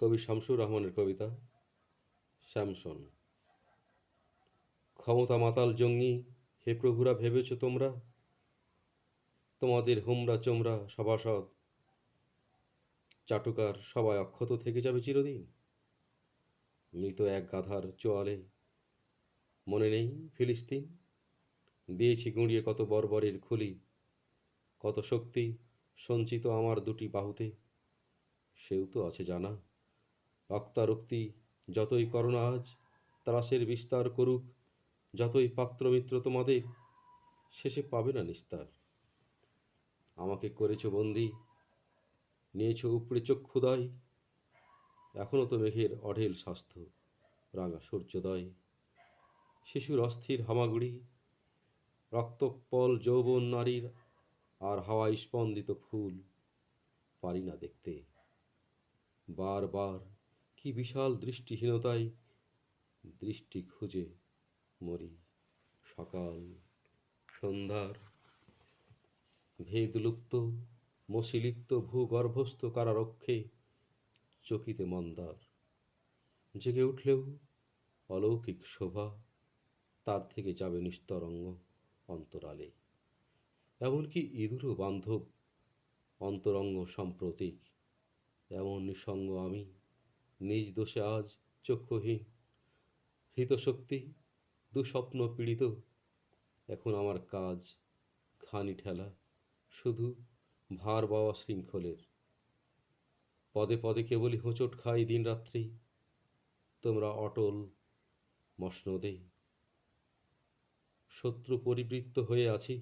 কবি শামসুর রহমানের কবিতা, শ্যামসন। ক্ষমতা মাতাল জঙ্গি, হে প্রভুরা ভেবেছ তোমরা? তোমাদের হোমরা চোমরা সভাসদ, চাটুকার সবাই অক্ষত থেকে যাবে চিরদিন। মৃত এক গাধার চোয়ালে মনে নেই ফিলিস্তিন। দিয়েছি গুঁড়িয়ে কত বর্বরের খুলি, কত শক্তি সঞ্চিত আমার দুটি বাহুতে। সেও তো আছে জানা। রক্তারক্তি, যতই করোনা আজ, ত্রাসের বিস্তার করুক, যতই পাত্রমিত্র তোমাদের, শেষে পাবে না নিস্তার। আমাকে করেছ বন্দি, নিয়েছ উপড়ে চক্ষুদয় এখনও তো মেঘের অঢেল স্বাস্থ্য, রাঙা সূর্যোদয়। শিশুর অস্থির হামাগুড়ি, রক্তপল যৌবন নারীর, আর হাওয়ায় স্পন্দিত ফুল, পারি না দেখতে। বারবার কি বিশাল দৃষ্টিহীনতায় দৃষ্টি খুঁজে মরি। সকাল, সন্ধ্যার ভেদলুপ্ত মশিলিপ্ত ভূগর্ভস্থ কারারক্ষে চকিতে মন্দার। জেগে উঠলেও অলৌকিক শোভা তার থেকে যাবে নিস্তরঙ্গ অন্তরালে। এমনকি ইঁদুরও বান্ধব, অন্তরঙ্গ সাম্প্রতিক, এমন নিঃসঙ্গ আমি নিজ দোষে আজ চক্ষুহীন। হৃতশক্তি, দুস্বপ্ন পীড়িত, এখন আমার কাজ খানি ঠেলা, শুধু ভার বাওয়া শৃঙ্খলের। পদে পদে কেবলই হোঁচট খাই দিন রাত্রি তোমরা অটল মসনদে। শত্রু পরিবৃত্ত হয়ে আছি,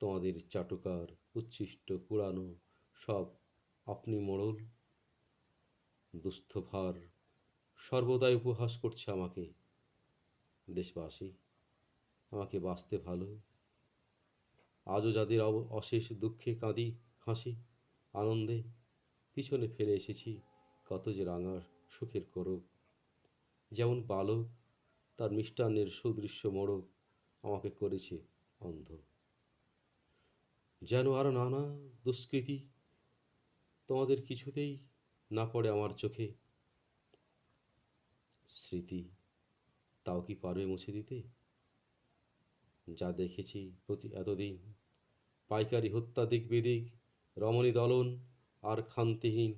তোমাদের চাটুকার উচ্ছিষ্ট পুরানো সব আপনি মোড়ল। দুস্থ ভার সর্বদাই উপহাস করছে আমাকে। দেশবাসী, আমাকে বাঁচতে ভালো। আজও যাদের অশেষ দুঃখে কাঁদি হাসি, আনন্দে পিছনে ফেলে এসেছি কত যে রাঙা সুখের করব যেমন বালক, তার মিষ্টান্নের সুদৃশ্য মোড়ক আমাকে করেছে অন্ধ। যেন আরও নানা দুষ্কৃতি তোমাদের কিছুতেই না পড়ে আমার চোখে। স্মৃতি তাও কি পারবে মুছে দিতে? যা দেখেছি প্রতি এতদিন। পাইকারি হত্যা দিক বিদিক, রমণী দলন আর খান্তিহীন।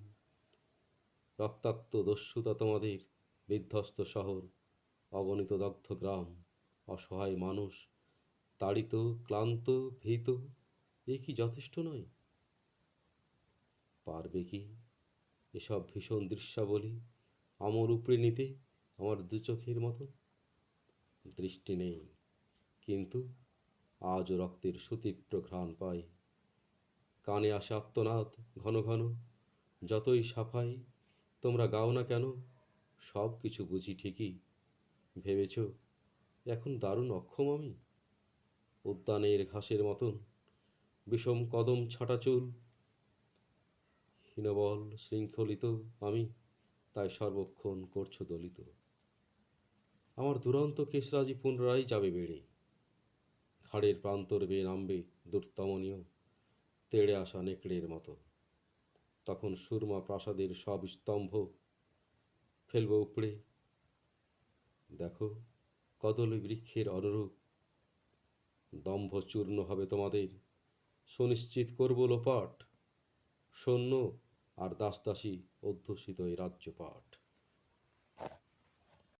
রক্তাক্ত দস্যুতা তোমাদের বিধ্বস্ত শহর, অগণিত দগ্ধ গ্রাম, অসহায় মানুষ, তাড়িত, ক্লান্ত, ভীত, এ কি যথেষ্ট নয়? পারবে কি? এসব ভীষণ দৃশ্যাবলী আমর উপরে নিতে আমার দু চোখের মতো। দৃষ্টি নেই, কিন্তু আজও রক্তের সুতীব্র ঘ্রাণ পাই। কানে আসে আত্মনাদ ঘন ঘন, যতই সাফাই তোমরা গাও না কেন, সব কিছু বুঝি ঠিকই। ভেবেছ, এখন দারুণ অক্ষম আমি? উদ্যানের ঘাসের মতন, বিষম কদম ছাটা চুল হীনবল শৃঙ্খলিত আমি, তাই সর্বক্ষণ করছ দলিত। আমার দুরন্ত কেশরাজি পুনরায় যাবে বেড়ে। ঘাড়ের প্রান্তর বেয়ে নামবে দুর্তমনীয়, তেড়ে আসা নেকড়ের মতো। তখন সুরমা প্রাসাদের সব স্তম্ভ ফেলব উপড়ে। দেখো, কদলী বৃক্ষের অনুরূপ। দম্ভ চূর্ণ হবে তোমাদের। সুনিশ্চিত করব লোপাট। সৈন্য আর দাসদাসী অধ্যুষিত এই রাজ্যপাট।